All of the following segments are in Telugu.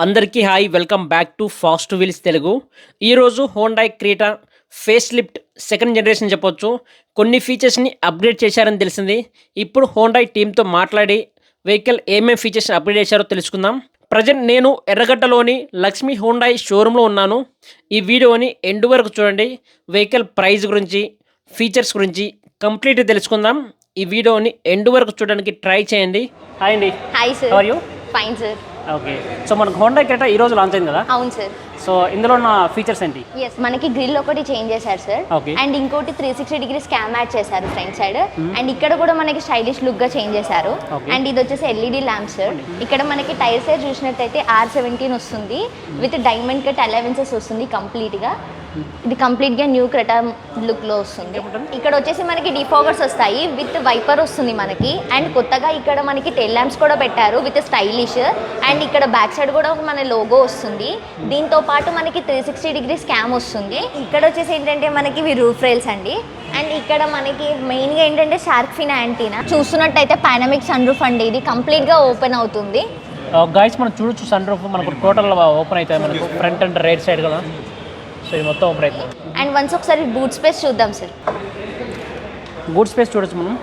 అందరికీ hi welcome back to Fast Wheels Telugu. ఈరోజు Hyundai Creta facelift second generation చెప్పొచ్చు. కొన్ని ఫీచర్స్ని అప్గ్రేడ్ చేశారని తెలిసింది. ఇప్పుడు హోండాయ్ టీంతో మాట్లాడి వెహికల్ ఏమేమి ఫీచర్స్ని అప్గ్రేడ్ చేశారో తెలుసుకుందాం. ప్రజెంట్ నేను ఎర్రగడ్డలోని లక్ష్మీ హోండాయ్ షోరూంలో ఉన్నాను. ఈ వీడియోని ఎండ్ వరకు చూడండి. వెహికల్ ప్రైస్ గురించి ఫీచర్స్ గురించి కంప్లీట్ తెలుసుకుందాం. ఈ వీడియోని ఎండ్ వరకు చూడడానికి ట్రై చేయండి. హాయ్ అండి. Hi sir? Fine sir okay. So మనకు హోండా క్రెటా ఈ రోజు లాంచ్ అయింది కదా? అవును సార్ సో ఇందులో ఉన్న ఫీచర్స్ ఏంటి? ఎస్ మనకి గ్రిల్ ఒకటి చేంజ్ చేశారు సార్ Okay. అండ్ ఇంకోటి three sixty degrees cam add చేశారు ఫ్రంట్ సైడ్ అండ్ ఇక్కడ కూడా మనకి స్టైలిష్ లుక్గా చేంజ్ చేశారు. Okay. అండ్ ఇది వచ్చేసి ఎల్ఈడి ల్యాంప్ సార్ ఇక్కడ మనకి టైర్ సైడ్ చూసినట్టయితే ఆర్ సెవెంటీన్ వస్తుంది. విత్ డైమండ్ కట్ అలవెన్సెస్ వస్తుంది కంప్లీట్గా. ఇది కంప్లీట్గా న్యూ క్రెటా లుక్లో వస్తుంది. ఇక్కడ వచ్చేసి మనకి డిఫోగర్స్ వస్తాయి విత్ వైపర్ వస్తుంది మనకి. అండ్ కొత్తగా ఇక్కడ మనకి టెల్ ల్యాంప్స్ కూడా పెట్టారు విత్ స్టైలిష్. అండ్ ఇక్కడ బ్యాక్ సైడ్ కూడా ఒక మన లోగో వస్తుంది. దీంతో పాటు మనకి త్రీ సిక్స్టీ డిగ్రీ స్కామ్ వస్తుంది. ఇక్కడ వచ్చేసి ఏంటంటే మనకి ఇవి రూఫ్ రైల్స్ అండి. అండ్ ఇక్కడ మనకి మెయిన్గా ఏంటంటే షార్క్ ఫిన్ యాంటీనా చూస్తున్నట్టయితే పానమిక్ సన్ రూఫ్ అండి. ఇది కంప్లీట్గా ఓపెన్ అవుతుంది. Uh, గాయస్ మనం చూడొచ్చు సన్ రూఫ్ మనకు టోటల్ ఓపెన్ అవుతుంది మనకు ఫ్రంట్ అండ్ రైట్ సైడ్ కదా సో ఇది మొత్తం అవుతుంది అండ్ వన్స్ ఒకసారి బూట్ స్పేస్ చూద్దాం సార్ గుడ్ స్పేస్ చూడొచ్చు మనం?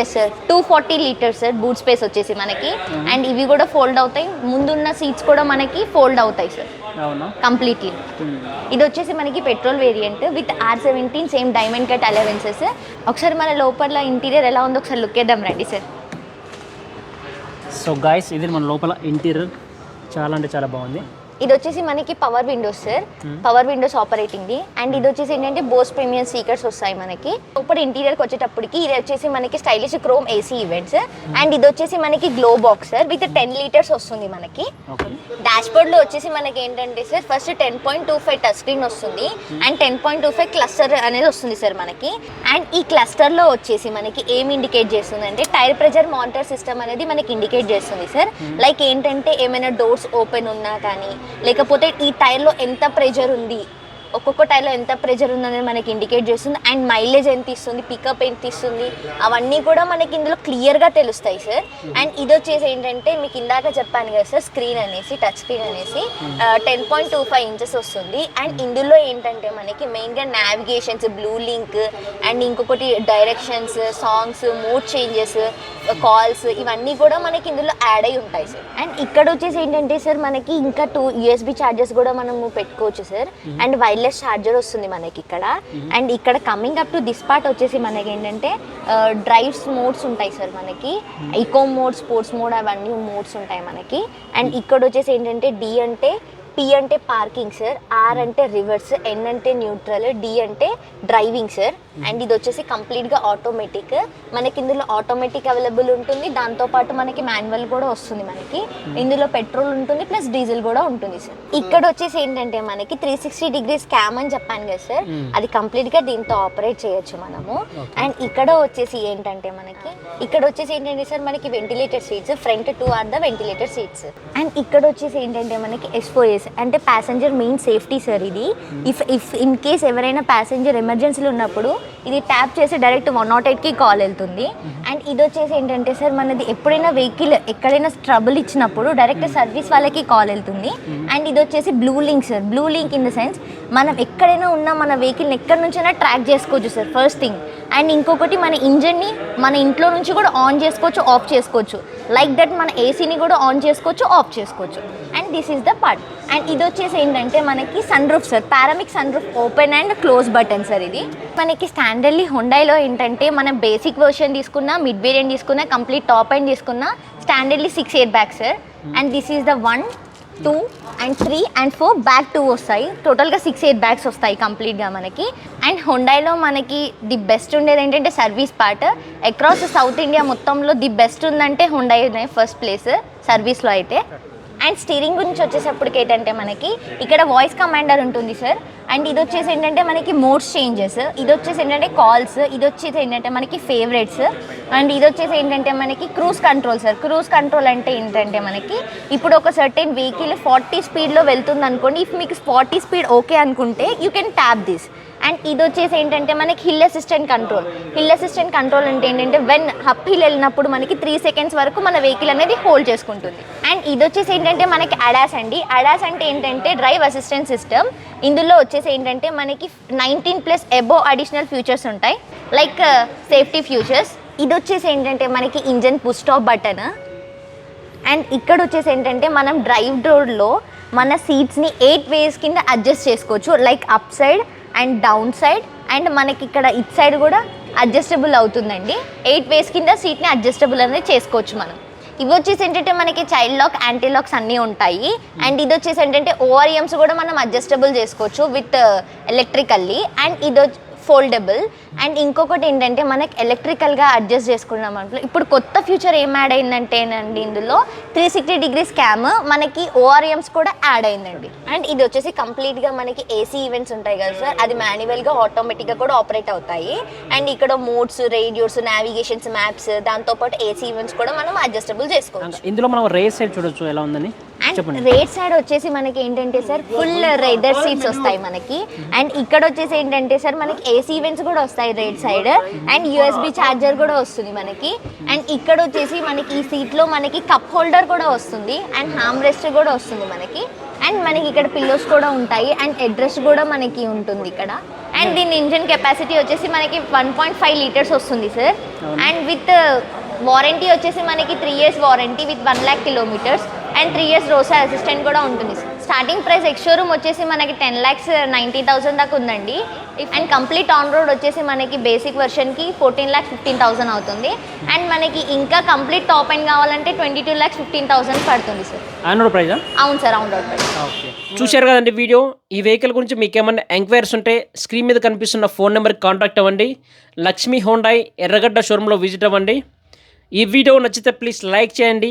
Yes sir two forty litres sir boot space వచ్చేసి మనకి. అండ్ ఇవి కూడా ఫోల్డ్ అవుతాయి. ముందున్న సీట్స్ కూడా మనకి ఫోల్డ్ అవుతాయి సార్ అవునా? కంప్లీట్లీ ఇది వచ్చేసి మనకి petrol variant with R seventeen same diamond cut allowances ఒకసారి మన లోపల ఇంటీరియర్ ఎలా ఉందో ఒకసారి లుక్ వేద్దాం రండి సార్ సో గాయస్ ఇది మన లోపల ఇంటీరియర్ చాలా అంటే చాలా బాగుంది. ఇది వచ్చేసి మనకి power windows sir power windows operating the. And ఇది వచ్చేసి ఏంటంటే బోస్ ప్రీమియం స్పీకర్స్ వస్తాయి మనకి. లోపల ఇంటీరియర్కి వచ్చేటప్పటికి ఇది వచ్చేసి మనకి stylish chrome AC vents and ఇది వచ్చేసి మనకి glove box sir with ten litres వస్తుంది మనకి. డాష్ బోర్డ్లో వచ్చేసి మనకి ఏంటంటే sir first ten point two five touch screen వస్తుంది. And ten point two five cluster అనేది వస్తుంది సార్ మనకి. అండ్ ఈ క్లస్టర్లో వచ్చేసి మనకి ఏం ఇండికేట్ చేస్తుంది అంటే టైర్ ప్రెజర్ మానిటర్ సిస్టమ్ అనేది మనకి ఇండికేట్ చేస్తుంది సార్ లైక్ ఏంటంటే ఏమైనా డోర్స్ ఓపెన్ ఉన్నా కానీ లేకపోతే ఈ టైర్లో ఎంత ప్రెజర్ ఉంది? ఒక్కొక్క టైర్లో ఎంత ప్రెజర్ ఉందనేది మనకి ఇండికేట్ చేస్తుంది. అండ్ మైలేజ్ ఎంత ఇస్తుంది పికప్ ఎంత ఇస్తుంది అవన్నీ కూడా మనకి ఇందులో క్లియర్గా తెలుస్తాయి సార్ అండ్ ఇది వచ్చేసి ఏంటంటే మీకు ఇందాక చెప్పాను కదా సార్ స్క్రీన్ అనేసి టచ్ స్క్రీన్ అనేసి ten point two five inches వస్తుంది. అండ్ ఇందులో ఏంటంటే మనకి మెయిన్గా నావిగేషన్స్ బ్లూ లింక్ అండ్ ఇంకొకటి directions songs mood changes calls ఇవన్నీ కూడా మనకి ఇందులో యాడ్ అయి ఉంటాయి సార్ అండ్ ఇక్కడ వచ్చేసి ఏంటంటే సార్ మనకి ఇంకా టూ యూఎస్బి ఛార్జెస్ కూడా మనము పెట్టుకోవచ్చు సార్ అండ్ వైర్లెస్ ఛార్జర్ వస్తుంది మనకి ఇక్కడ. అండ్ ఇక్కడ coming up to this part వచ్చేసి మనకి ఏంటంటే డ్రైవ్స్ మోడ్స్ ఉంటాయి సార్ మనకి. ఈకో మోడ్ స్పోర్ట్స్ మోడ్ అవన్నీ మోడ్స్ ఉంటాయి మనకి. అండ్ ఇక్కడ వచ్చేసి ఏంటంటే డి అంటే పి అంటే పార్కింగ్ సార్ ఆర్ అంటే రివర్స్ ఎన్ అంటే న్యూట్రల్ డి అంటే డ్రైవింగ్ సార్ అండ్ ఇది వచ్చేసి కంప్లీట్గా ఆటోమేటిక్ మనకి ఇందులో ఆటోమేటిక్ అవైలబుల్ ఉంటుంది. దాంతోపాటు మనకి మాన్యువల్ కూడా వస్తుంది మనకి. ఇందులో పెట్రోల్ ఉంటుంది ప్లస్ డీజిల్ కూడా ఉంటుంది సార్ ఇక్కడ వచ్చేసి ఏంటంటే మనకి త్రీ సిక్స్టీ డిగ్రీస్ క్యామ్ అని చెప్పాను కదా సార్ అది కంప్లీట్గా దీంతో ఆపరేట్ చేయొచ్చు మనము. అండ్ ఇక్కడ వచ్చేసి ఏంటంటే మనకి ఇక్కడ వచ్చేసి ఏంటంటే సార్ మనకి ventilator seats front two or the ventilator seats and ఇక్కడ వచ్చేసి ఏంటంటే మనకి ఎస్పోఎస్ అంటే ప్యాసింజర్ మెయిన్ సేఫ్టీ సార్ ఇది. ఇఫ్ ఇఫ్ ఇన్ కేస్ ఎవరైనా ప్యాసింజర్ ఎమర్జెన్సీలో ఉన్నప్పుడు ఇది ట్యాప్ చేసి డైరెక్ట్ వన్ నాట్ ఎయిట్కి కాల్ వెళ్తుంది. అండ్ ఇది వచ్చేసి ఏంటంటే సార్ మనది ఎప్పుడైనా వెహికల్ ఎక్కడైనా ట్రబుల్ ఇచ్చినప్పుడు డైరెక్ట్ సర్వీస్ వాళ్ళకి కాల్ వెళ్తుంది. అండ్ ఇది వచ్చేసి blue link sir blue link in the sense మనం ఎక్కడైనా ఉన్నా మన వెహికల్ని ఎక్కడి నుంచైనా ట్రాక్ చేసుకోవచ్చు సార్ ఫస్ట్ థింగ్ అండ్ ఇంకొకటి మన ఇంజన్ని మన ఇంట్లో నుంచి కూడా ఆన్ చేసుకోవచ్చు ఆఫ్ చేసుకోవచ్చు. లైక్ దట్ మన ఏసీని కూడా ఆన్ చేసుకోవచ్చు ఆఫ్ చేసుకోవచ్చు. And this is the part and ఇది వచ్చేసి ఏంటంటే మనకి sunroof sir panoramic sunroof open and close button sir ఇది. మనకి స్టాండర్డ్లీ హుండైలో ఏంటంటే మనం బేసిక్ వర్షన్ తీసుకున్నా మిడ్ వేరియంట్ తీసుకున్నా కంప్లీట్ టాప్ అండ్ తీసుకున్నా standardly six eight bag sir and this is the one two and three and four bag two వస్తాయి. టోటల్గా సిక్స్ ఎయిట్ బ్యాగ్స్ వస్తాయి కంప్లీట్గా మనకి. అండ్ హుండైలో మనకి ది బెస్ట్ ఉండేది ఏంటంటే service part across south India మొత్తంలో ది బెస్ట్ ఉందంటే హుండై ఫస్ట్ ప్లేస్ సర్వీస్లో అయితే. అండ్ స్టీరింగ్ గురించి వచ్చేసప్పటికి ఏంటంటే మనకి ఇక్కడ వాయిస్ కమాండర్ ఉంటుంది సార్. అండ్ ఇది వచ్చేసి ఏంటంటే మనకి మోడ్స్ చేంజెస్ ఇది వచ్చేసి ఏంటంటే కాల్స్ ఇది వచ్చేసి ఏంటంటే మనకి ఫేవరెట్స్ అండ్ ఇది వచ్చేసి ఏంటంటే మనకి cruise control sir cruise control అంటే ఏంటంటే మనకి ఇప్పుడు ఒక సర్టెన్ వెహికల్ ఫార్టీ స్పీడ్లో వెళ్తుంది అనుకోండి ఇఫ్ మీకు ఫార్టీ స్పీడ్ ఓకే అనుకుంటే you can tap this and ఇది వచ్చేసి ఏంటంటే మనకి hill assistant control hill assistant control అంటే ఏంటంటే వెన్ హప్ హిల్ వెళ్ళినప్పుడు మనకి త్రీ సెకండ్స్ వరకు మన వెహికల్ అనేది హోల్డ్ చేసుకుంటుంది. అండ్ ఇది వచ్చేసి ఏంటంటే మనకి అడాస్ అండి. అడాస్ అంటే ఏంటంటే డ్రైవ్ అసిస్టెంట్ సిస్టమ్ ఇందులో వచ్చేసి ఏంటంటే మనకి nineteen plus above additional features ఉంటాయి. లైక్ సేఫ్టీ ఫ్యూచర్స్ ఇది వచ్చేసి ఏంటంటే మనకి engine push stop button. And ఇక్కడ వచ్చేసి ఏంటంటే మనం డ్రైవ్ డోర్లో మన సీట్స్ని ఎయిట్ వేస్ కింద అడ్జస్ట్ చేసుకోవచ్చు. Like up side and down side and మనకి ఇక్కడ ఇట్ సైడ్ కూడా అడ్జస్టబుల్ అవుతుందండి. ఎయిట్ వేస్ కింద సీట్ని అడ్జస్టబుల్ అనేది చేసుకోవచ్చు మనం. ఇవి వచ్చేసి ఏంటంటే మనకి చైల్డ్ లాక్ యాంటీ లాక్స్ అన్నీ ఉంటాయి. అండ్ ఇది వచ్చేసి ఏంటంటే ఓఆర్ఎమ్స్ కూడా మనం అడ్జస్టబుల్ చేసుకోవచ్చు విత్ ఎలక్ట్రికల్లీ అండ్ ఇది ఫోల్డబుల్ అండ్ ఇంకొకటి ఏంటంటే మనకి ఎలక్ట్రికల్గా అడ్జస్ట్ చేసుకున్నాం అనుకో ఇప్పుడు కొత్త ఫ్యూచర్ ఏం యాడ్ అయిందంటేనండి ఇందులో త్రీ సిక్స్టీ డిగ్రీ స్కామ్ మనకి ఓఆర్ఎమ్స్ కూడా యాడ్ అయిందండి. అండ్ ఇది వచ్చేసి కంప్లీట్గా మనకి ఏసీ ఈవెంట్స్ ఉంటాయి కదా సార్ అది మాన్యువల్గా ఆటోమేటిక్గా కూడా ఆపరేట్ అవుతాయి. అండ్ ఇక్కడ మోడ్స్ రేడియోస్ నావిగేషన్స్ మ్యాప్స్ దాంతోపాటు ఏసీ ఈవెంట్స్ కూడా మనం అడ్జస్టబుల్ చేసుకోవచ్చు. ఇందులో మనం రేస్ సైడ్ చూడొచ్చు ఎలా ఉందని? అండ్ రేట్ సైడ్ వచ్చేసి మనకి ఏంటంటే సార్ ఫుల్ రైడర్ సీట్స్ వస్తాయి మనకి. అండ్ ఇక్కడ వచ్చేసి ఏంటంటే సార్ మనకి ఏసీ ఈవెంట్స్ కూడా వస్తాయి right side and USB charger కూడా వస్తుంది మనకి. అండ్ ఇక్కడ వచ్చేసి మనకి ఈ సీట్లో మనకి కప్ హోల్డర్ కూడా వస్తుంది. అండ్ హామ్ రెస్ట్ కూడా వస్తుంది మనకి. అండ్ మనకి ఇక్కడ పిల్లోస్ కూడా ఉంటాయి. అండ్ అడ్రస్ కూడా మనకి ఉంటుంది ఇక్కడ. అండ్ దీని ఇంజిన్ కెపాసిటీ వచ్చేసి మనకి వన్ పాయింట్ ఫైవ్ లీటర్స్ వస్తుంది సార్ అండ్ విత్ వారంటీ వచ్చేసి మనకి three years warranty with one lakh kilometres and three years roadside assistant కూడా ఉంటుంది. స్టార్టింగ్ ప్రైస్ ఎక్స్ షోరూమ్ వచ్చేసి మనకి టెన్ ల్యాక్స్ నైంటీ థౌసండ్ దాకా ఉందండి. అండ్ కంప్లీట్ ఆన్ రోడ్ వచ్చేసి మనకి బేసిక్ వెర్షన్కి ఫోర్టీన్ ల్యాక్స్ ఫిఫ్టీన్ థౌసండ్ అవుతుంది. అండ్ మనకి ఇంకా కంప్లీట్ టాప్ అండ్ కావాలంటే twenty two lakhs fifteen thousand పడుతుంది సార్ ఆన్ ప్రైజా అవును సార్ ఆన్ రోడ్ ప్రైస్ చూశారు కదండి వీడియో? ఈ వెహికల్ గురించి మీకు ఏమైనా ఎంక్వైరీస్ ఉంటే స్క్రీన్ మీద కనిపిస్తున్న ఫోన్ నెంబర్కి కాంటాక్ట్ అవ్వండి. లక్ష్మీ హోండాయ్ ఎర్రగడ్డ షోరూంలో విజిట్ అవ్వండి. ఈ వీడియో నచ్చితే ప్లీజ్ లైక్ చేయండి.